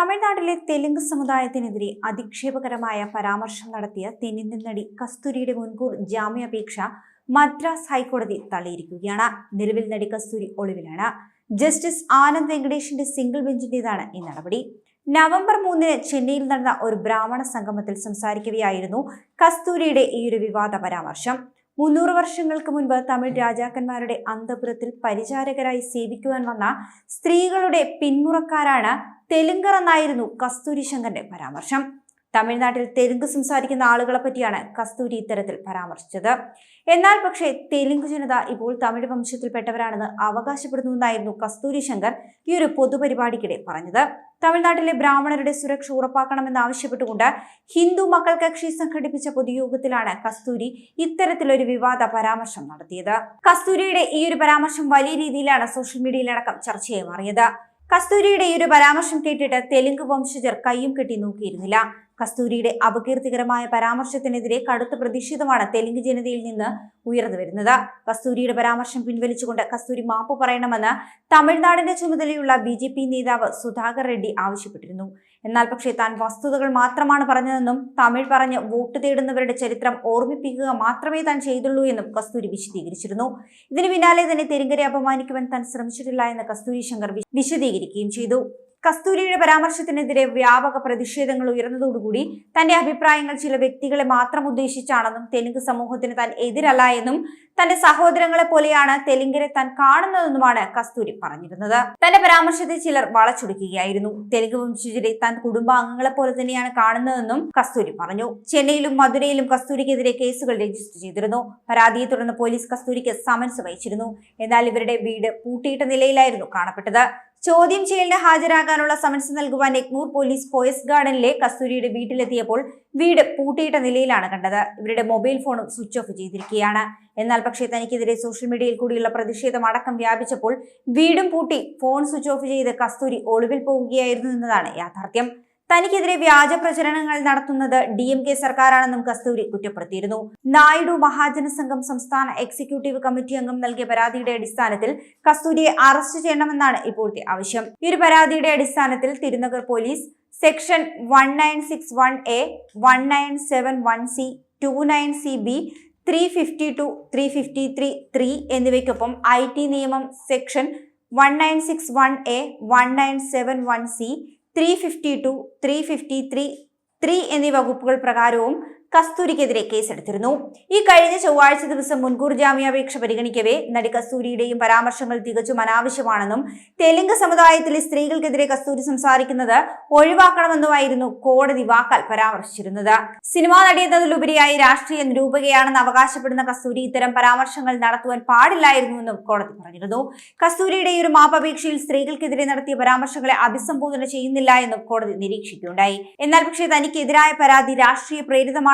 തമിഴ്നാട്ടിലെ തെലുങ്ക് സമുദായത്തിനെതിരെ അധിക്ഷേപകരമായ പരാമർശം നടത്തിയ തെന്നിന്ത്യൻ നടി കസ്തൂരിയുടെ മുൻകൂർ ജാമ്യാപേക്ഷ മദ്രാസ് ഹൈക്കോടതി തള്ളിയിരിക്കുകയാണ്. നിലവിൽ നടി കസ്തൂരി ഒളിവിലാണ്. ജസ്റ്റിസ് ആനന്ദ് വെങ്കടേഷിന്റെ സിംഗിൾ ബെഞ്ചിന്റേതാണ് ഈ നടപടി. നവംബർ മൂന്നിന് ചെന്നൈയിൽ നടന്ന ഒരു ബ്രാഹ്മണ സംഗമത്തിൽ സംസാരിക്കുകയായിരുന്നു കസ്തൂരിയുടെ ഈ ഒരു വിവാദ പരാമർശം. മുന്നൂറ് വർഷങ്ങൾക്ക് മുൻപ് തമിഴ് രാജാക്കന്മാരുടെ അന്തപുരത്തിൽ പരിചാരകരായി സേവിക്കുവാൻ വന്ന സ്ത്രീകളുടെ പിന്മുറക്കാരാണ് തെലുങ്കർ എന്നായിരുന്നു കസ്തൂരി ശങ്കറിന്റെ പരാമർശം. തമിഴ്നാട്ടിൽ തെലുങ്ക് സംസാരിക്കുന്ന ആളുകളെ പറ്റിയാണ് കസ്തൂരി ഇത്തരത്തിൽ പരാമർശിച്ചത്. എന്നാൽ പക്ഷേ തെലുങ്ക് ജനത ഇപ്പോൾ തമിഴ് വംശത്തിൽപ്പെട്ടവരാണെന്ന് അവകാശപ്പെടുന്നുവെന്നായിരുന്നു കസ്തൂരി ശങ്കർ ഈ ഒരു പൊതുപരിപാടിക്കിടെ പറഞ്ഞത്. തമിഴ്നാട്ടിലെ ബ്രാഹ്മണരുടെ സുരക്ഷ ഉറപ്പാക്കണമെന്നാവശ്യപ്പെട്ടുകൊണ്ട് ഹിന്ദു മക്കൾ കക്ഷി സംഘടിപ്പിച്ച പൊതുയോഗത്തിലാണ് കസ്തൂരി ഇത്തരത്തിലൊരു വിവാദ പരാമർശം നടത്തിയത്. കസ്തൂരിയുടെ ഈ ഒരു പരാമർശം വലിയ രീതിയിലാണ് സോഷ്യൽ മീഡിയയിലടക്കം ചർച്ചയായി മാറിയത്. കസ്തൂരിയുടെ ഈ ഒരു പരാമർശം കേട്ടിട്ട് തെലുങ്ക് വംശജർ കയ്യും കെട്ടി നോക്കിയിരുന്നില്ല. കസ്തൂരിയുടെ അപകീർത്തികരമായ പരാമർശത്തിനെതിരെ കടുത്ത പ്രതിഷേധമാണ് തെലുങ്ക് ജനതയിൽ നിന്ന് ഉയർന്നു വരുന്നത്. കസ്തൂരിയുടെ പരാമർശം പിൻവലിച്ചുകൊണ്ട് കസ്തൂരി മാപ്പ് പറയണമെന്ന് തമിഴ്നാടിന്റെ ചുമതലയുള്ള ബി ജെ പി നേതാവ് സുധാകർ റെഡ്ഡി ആവശ്യപ്പെട്ടിരുന്നു. എന്നാൽ പക്ഷേ താൻ വസ്തുതകൾ മാത്രമാണ് പറഞ്ഞതെന്നും തമിഴ് പറഞ്ഞ് വോട്ട് തേടുന്നവരുടെ ചരിത്രം ഓർമ്മിപ്പിക്കുക മാത്രമേ താൻ ചെയ്തുള്ളൂ എന്നും കസ്തൂരി വിശദീകരിച്ചിരുന്നു. ഇതിന് പിന്നാലെ തന്നെ തെലുങ്കരെ അപമാനിക്കുവാൻ താൻ ശ്രമിച്ചിട്ടില്ല എന്ന് കസ്തൂരി ശങ്കർ വിശദീകരിക്കുകയും ചെയ്തു. കസ്തൂരിയുടെ പരാമർശത്തിനെതിരെ വ്യാപക പ്രതിഷേധങ്ങൾ ഉയർന്നതോടുകൂടി തന്റെ അഭിപ്രായങ്ങൾ ചില വ്യക്തികളെ മാത്രം ഉദ്ദേശിച്ചാണെന്നും തെലുങ്ക് സമൂഹത്തിന് താൻ എതിരല്ല എന്നും തന്റെ സഹോദരങ്ങളെ പോലെയാണ് തെലുങ്കരെ താൻ കാണുന്നതെന്നുമാണ് കസ്തൂരി പറഞ്ഞിരുന്നത്. തന്റെ പരാമർശത്തെ ചിലർ വളച്ചൊടുക്കുകയായിരുന്നു. തെലുങ്ക് വംശജരെ താൻ കുടുംബാംഗങ്ങളെ പോലെ തന്നെയാണ് കാണുന്നതെന്നും കസ്തൂരി പറഞ്ഞു. ചെന്നൈയിലും മധുരയിലും കസ്തൂരിക്കെതിരെ കേസുകൾ രജിസ്റ്റർ ചെയ്തിരുന്നു. പരാതിയെ തുടർന്ന് പോലീസ് കസ്തൂരിക്ക് സമൻസ് വഹിച്ചിരുന്നു. എന്നാൽ ഇവരുടെ വീട് പൂട്ടിയിട്ട നിലയിലായിരുന്നു കാണപ്പെട്ടത്. ചോദ്യം ചെയ്യലിന് ഹാജരാകാനുള്ള സമൻസ് നൽകുവാൻ എഗ്മൂർ പോലീസ് ഫോയസ് ഗാർഡനിലെ കസ്തൂരിയുടെ വീട്ടിലെത്തിയപ്പോൾ വീട് പൂട്ടിയിട്ട നിലയിലാണ് കണ്ടത്. ഇവരുടെ മൊബൈൽ ഫോണും സ്വിച്ച് ഓഫ് ചെയ്തിരിക്കുകയാണ്. എന്നാൽ പക്ഷേ തനിക്കെതിരെ സോഷ്യൽ മീഡിയയിൽ കൂടിയുള്ള പ്രതിഷേധം അടക്കം വ്യാപിച്ചപ്പോൾ വീടും പൂട്ടി ഫോൺ സ്വിച്ച് ഓഫ് ചെയ്ത് കസ്തൂരി ഒളിവിൽ പോവുകയായിരുന്നു എന്നതാണ് യാഥാർത്ഥ്യം. തനിക്കെതിരെ വ്യാജ പ്രചരണങ്ങൾ നടത്തുന്നത് ഡി എം കെ സർക്കാരാണെന്നും കസ്തൂരി കുറ്റപ്പെടുത്തിയിരുന്നു. നായിഡു മഹാജന സംഘം സംസ്ഥാന എക്സിക്യൂട്ടീവ് കമ്മിറ്റി അംഗം നൽകിയ പരാതിയുടെ അടിസ്ഥാനത്തിൽ കസ്തൂരിയെ അറസ്റ്റ് ചെയ്യണമെന്നാണ് ഇപ്പോഴത്തെ ആവശ്യം. ഈ പരാതിയുടെ അടിസ്ഥാനത്തിൽ Thirunagar police section one nine six one A one nine seven one C two nine C B three fifty two three fifty three three എന്നിവയ്ക്കൊപ്പം ഐ ടി നിയമം section one nine six one A one nine seven one C three fifty two three fifty three three എന്നീ വകുപ്പുകൾ പ്രകാരവും കസ്തൂരിക്കെതിരെ കേസെടുത്തിരുന്നു. ഈ കഴിഞ്ഞ ചൊവ്വാഴ്ച ദിവസം മുൻകൂർ ജാമ്യാപേക്ഷ പരിഗണിക്കവേ നടി കസ്തൂരിയുടെയും പരാമർശങ്ങൾ തികച്ചും അനാവശ്യമാണെന്നും തെലുങ്ക് സമുദായത്തിലെ സ്ത്രീകൾക്കെതിരെ കസ്തൂരി സംസാരിക്കുന്നത് ഒഴിവാക്കണമെന്നുമായിരുന്നു കോടതി വാക്കാൽ പരാമർശിച്ചിരുന്നത്. സിനിമാ നടിയെന്നതിലുപരിയായി രാഷ്ട്രീയ നിരൂപകയാണെന്ന് അവകാശപ്പെടുന്ന കസ്തൂരി ഇത്തരം പരാമർശങ്ങൾ നടത്തുവാൻ പാടില്ലായിരുന്നുവെന്നും കോടതി പറഞ്ഞിരുന്നു. കസ്തൂരിയുടെ ഒരു മാപ്പപേക്ഷയിൽ സ്ത്രീകൾക്കെതിരെ നടത്തിയ പരാമർശങ്ങളെ അഭിസംബോധന ചെയ്യുന്നില്ല എന്നും കോടതി നിരീക്ഷിക്കുകയുണ്ടായി. എന്നാൽ പക്ഷേ തനിക്കെതിരായ പരാതി രാഷ്ട്രീയ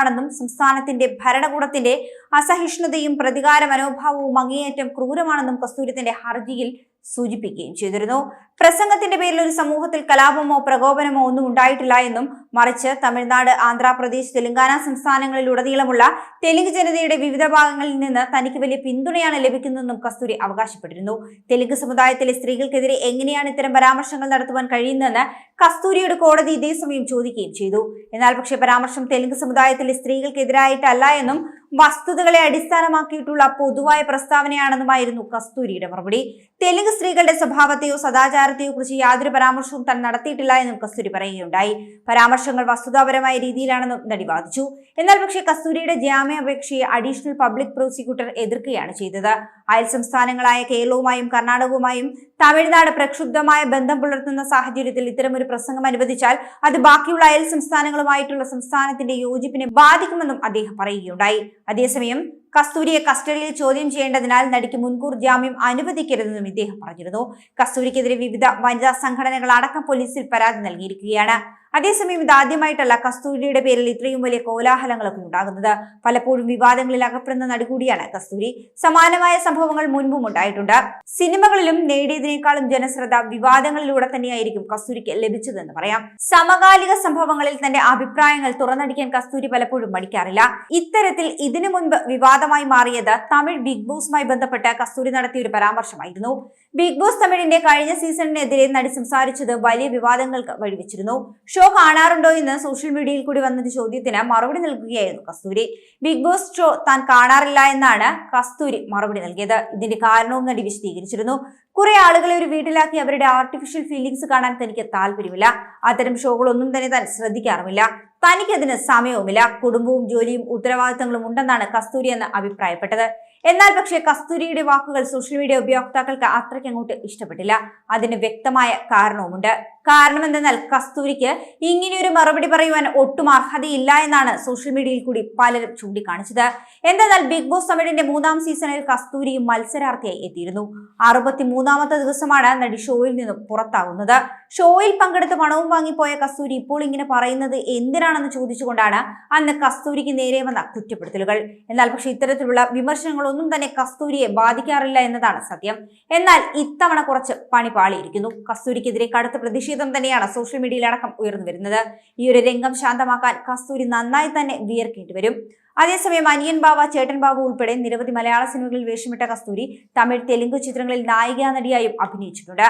പ്രേരിതമാണെന്നും സംസ്ഥാനത്തിന്റെ ഭരണകൂടത്തിന്റെ അസഹിഷ്ണുതയും പ്രതികാര മനോഭാവവും അങ്ങേയറ്റം ക്രൂരമാണെന്നും കസ്തൂരിത്തിന്റെ ഹർജിയിൽ സൂചിപ്പിക്കുകയും ചെയ്തിരുന്നു. പ്രസംഗത്തിന്റെ പേരിൽ ഒരു സമൂഹത്തിൽ കലാപമോ പ്രകോപനമോ ഒന്നും ഉണ്ടായിട്ടില്ല എന്നും മറിച്ച് തമിഴ്നാട് ആന്ധ്രാപ്രദേശ് തെലങ്കാന സംസ്ഥാനങ്ങളിലുടനീളമുള്ള തെലുങ്ക് ജനതയുടെ വിവിധ ഭാഗങ്ങളിൽ നിന്ന് തനിക്ക് വലിയ പിന്തുണയാണ് ലഭിക്കുന്നതെന്നും കസ്തൂരി അവകാശപ്പെട്ടിരുന്നു. തെലുങ്ക് സമുദായത്തിലെ സ്ത്രീകൾക്കെതിരെ എങ്ങനെയാണ് ഇത്തരം പരാമർശങ്ങൾ നടത്തുവാൻ കഴിയുന്നതെന്ന് കസ്തൂരിയുടെ കോടതി ഇതേസമയം ചോദിക്കുകയും ചെയ്തു. എന്നാൽ പക്ഷേ പരാമർശം തെലുങ്ക് സമുദായത്തിലെ സ്ത്രീകൾക്കെതിരായിട്ടല്ല എന്നും വസ്തുതകളെ അടിസ്ഥാനമാക്കിയിട്ടുള്ള പൊതുവായ പ്രസ്താവനയാണെന്നുമായിരുന്നു കസ്തൂരിയുടെ മറുപടി. തെലുങ്ക് സ്ത്രീകളുടെ സ്വഭാവത്തെയോ സദാചാരത്തെയോ കുറിച്ച് യാതൊരു പരാമർശവും താൻ നടത്തിയിട്ടില്ല എന്നും കസ്തൂരി പറയുകയുണ്ടായി. പരാമർശങ്ങൾ വസ്തുതാപരമായ രീതിയിലാണെന്നും നടി വാദിച്ചു. എന്നാൽ പക്ഷേ കസ്തൂരിയുടെ ജാമ്യാപേക്ഷയെ അഡീഷണൽ പബ്ലിക് പ്രോസിക്യൂട്ടർ എതിർക്കുകയാണ് ചെയ്തത്. അയൽ സംസ്ഥാനങ്ങളായ കേരളവുമായും കർണാടകവുമായും തമിഴ്നാട് പ്രക്ഷുബ്ധമായ ബന്ധം പുലർത്തുന്ന സാഹചര്യത്തിൽ ഇത്തരമൊരു പ്രസംഗം അനുവദിച്ചാൽ അത് ബാക്കിയുള്ള അയൽ സംസ്ഥാനങ്ങളുമായിട്ടുള്ള സംസ്ഥാനത്തിന്റെ യോജിപ്പിനെ ബാധിക്കുമെന്നും അദ്ദേഹം പറയുകയുണ്ടായി. അതേസമയം കസ്തൂരിയെ കസ്റ്റഡിയിൽ ചോദ്യം ചെയ്യേണ്ടതിനാൽ നടിക്ക് മുൻകൂർ ജാമ്യം അനുവദിക്കരുതെന്നും ഇദ്ദേഹം പറഞ്ഞിരുന്നു. കസ്തൂരിക്കെതിരെ വിവിധ വനിതാ സംഘടനകൾ അടക്കം പോലീസിൽ പരാതി നൽകിയിരിക്കുകയാണ്. അതേസമയം ഇത് ആദ്യമായിട്ടല്ല കസ്തൂരിയുടെ പേരിൽ ഇത്രയും വലിയ കോലാഹലങ്ങളൊക്കെ ഉണ്ടാകുന്നത്. പലപ്പോഴും വിവാദങ്ങളിൽ അകപ്പെടുന്ന നടി കൂടിയാണ് കസ്തൂരി. സമാനമായ സംഭവങ്ങൾ മുൻപും ഉണ്ടായിട്ടുണ്ട്. സിനിമകളിലും നേടിയതിനേക്കാളും ജനശ്രദ്ധ വിവാദങ്ങളിലൂടെ തന്നെയായിരിക്കും കസ്തൂരിക്ക് ലഭിച്ചതെന്ന് പറയാം. സമകാലിക സംഭവങ്ങളിൽ തന്റെ അഭിപ്രായങ്ങൾ തുറന്നടിക്കാൻ കസ്തൂരി പലപ്പോഴും മടിക്കാറില്ല. ഇത്തരത്തിൽ ഇതിനു മുൻപ് വിവാദമായി മാറിയത് തമിഴ് ബിഗ് ബോസുമായി ബന്ധപ്പെട്ട് കസ്തൂരി നടത്തിയ ഒരു പരാമർശമായിരുന്നു. ബിഗ് ബോസ് തമിഴിന്റെ കഴിഞ്ഞ സീസണിനെതിരെ നടി സംസാരിച്ചത് വലിയ വിവാദങ്ങൾക്ക് വഴിവെച്ചിരുന്നു. ഷോ കാണാറുണ്ടോ എന്ന് സോഷ്യൽ മീഡിയയിൽ കൂടി വന്ന ചോദ്യത്തിന് മറുപടി നൽകുകയായിരുന്നു കസ്തൂരി. ബിഗ് ബോസ് ഷോ താൻ കാണാറില്ല എന്നാണ് കസ്തൂരി മറുപടി നൽകിയത്. ഇതിന്റെ കാരണവും നടി വിശദീകരിച്ചിരുന്നു. കുറെ ആളുകളെ ഒരു വീട്ടിലാക്കി അവരുടെ ആർട്ടിഫിഷ്യൽ ഫീലിംഗ്സ് കാണാൻ തനിക്ക് താല്പര്യമില്ല. അത്തരം ഷോകളൊന്നും തന്നെ താൻ ശ്രദ്ധിക്കാറുമില്ല. തനിക്കതിന് സമയവുമില്ല. കുടുംബവും ജോലിയും ഉത്തരവാദിത്തങ്ങളും ഉണ്ടെന്നാണ് കസ്തൂരി എന്ന് അഭിപ്രായപ്പെട്ടത്. എന്നാൽ പക്ഷേ കസ്തൂരിയുടെ വാക്കുകൾ സോഷ്യൽ മീഡിയ ഉപയോക്താക്കൾക്ക് അത്രയ്ക്ക് അങ്ങോട്ട് ഇഷ്ടപ്പെട്ടില്ല. അതിന് വ്യക്തമായ കാരണവുമുണ്ട്. കാരണം എന്തെന്നാൽ കസ്തൂരിക്ക് ഇങ്ങനെയൊരു മറുപടി പറയുവാൻ ഒട്ടും അർഹതയില്ല എന്നാണ് സോഷ്യൽ മീഡിയയിൽ കൂടി പലരും ചൂണ്ടിക്കാണിച്ചത്. എന്തെന്നാൽ ബിഗ് ബോസ് തമിഴിന്റെ മൂന്നാം സീസണിൽ കസ്തൂരിയും മത്സരാർത്ഥിയായി എത്തിയിരുന്നു. അറുപത്തി മൂന്നാമത്തെ ദിവസമാണ് നടി ഷോയിൽ നിന്ന് പുറത്താകുന്നത് ഷോയിൽ പങ്കെടുത്ത് പണവും വാങ്ങിപ്പോയ കസ്തൂരി ഇപ്പോൾ ഇങ്ങനെ പറയുന്നത് എന്തിനാണെന്ന് ചോദിച്ചുകൊണ്ടാണ് അന്ന് കസ്തൂരിക്ക് നേരെ വന്ന കുറ്റപ്പെടുത്തലുകൾ. എന്നാൽ പക്ഷേ ഇത്തരത്തിലുള്ള വിമർശനങ്ങളൊന്നും തന്നെ കസ്തൂരിയെ ബാധിക്കാറില്ല എന്നതാണ് സത്യം. എന്നാൽ ഇത്തവണ കുറച്ച് പണി പാളിയിരിക്കുന്നു. കസ്തൂരിക്കെതിരെ കടുത്ത പ്രതിഷേധം തന്നെയാണ് സോഷ്യൽ മീഡിയയിലടക്കം ഉയർന്നു വരുന്നത്. ഈ ഒരു രംഗം ശാന്തമാക്കാൻ കസ്തൂരി നന്നായി തന്നെ വിയർക്കേണ്ടി വരും. അതേസമയം അനിയൻ ബാവ ചേട്ടൻ ബാബു ഉൾപ്പെടെ നിരവധി മലയാള സിനിമകളിൽ വേഷമിട്ട കസ്തൂരി തമിഴ് തെലുങ്ക് ചിത്രങ്ങളിൽ നായികാ നടിയായും അഭിനയിച്ചിട്ടുണ്ട്.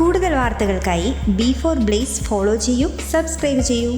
കൂടുതൽ വാർത്തകൾക്കായി ബി ഫോർ ബ്ലേസ് ഫോളോ ചെയ്യൂ സബ്സ്ക്രൈബ് ചെയ്യൂ.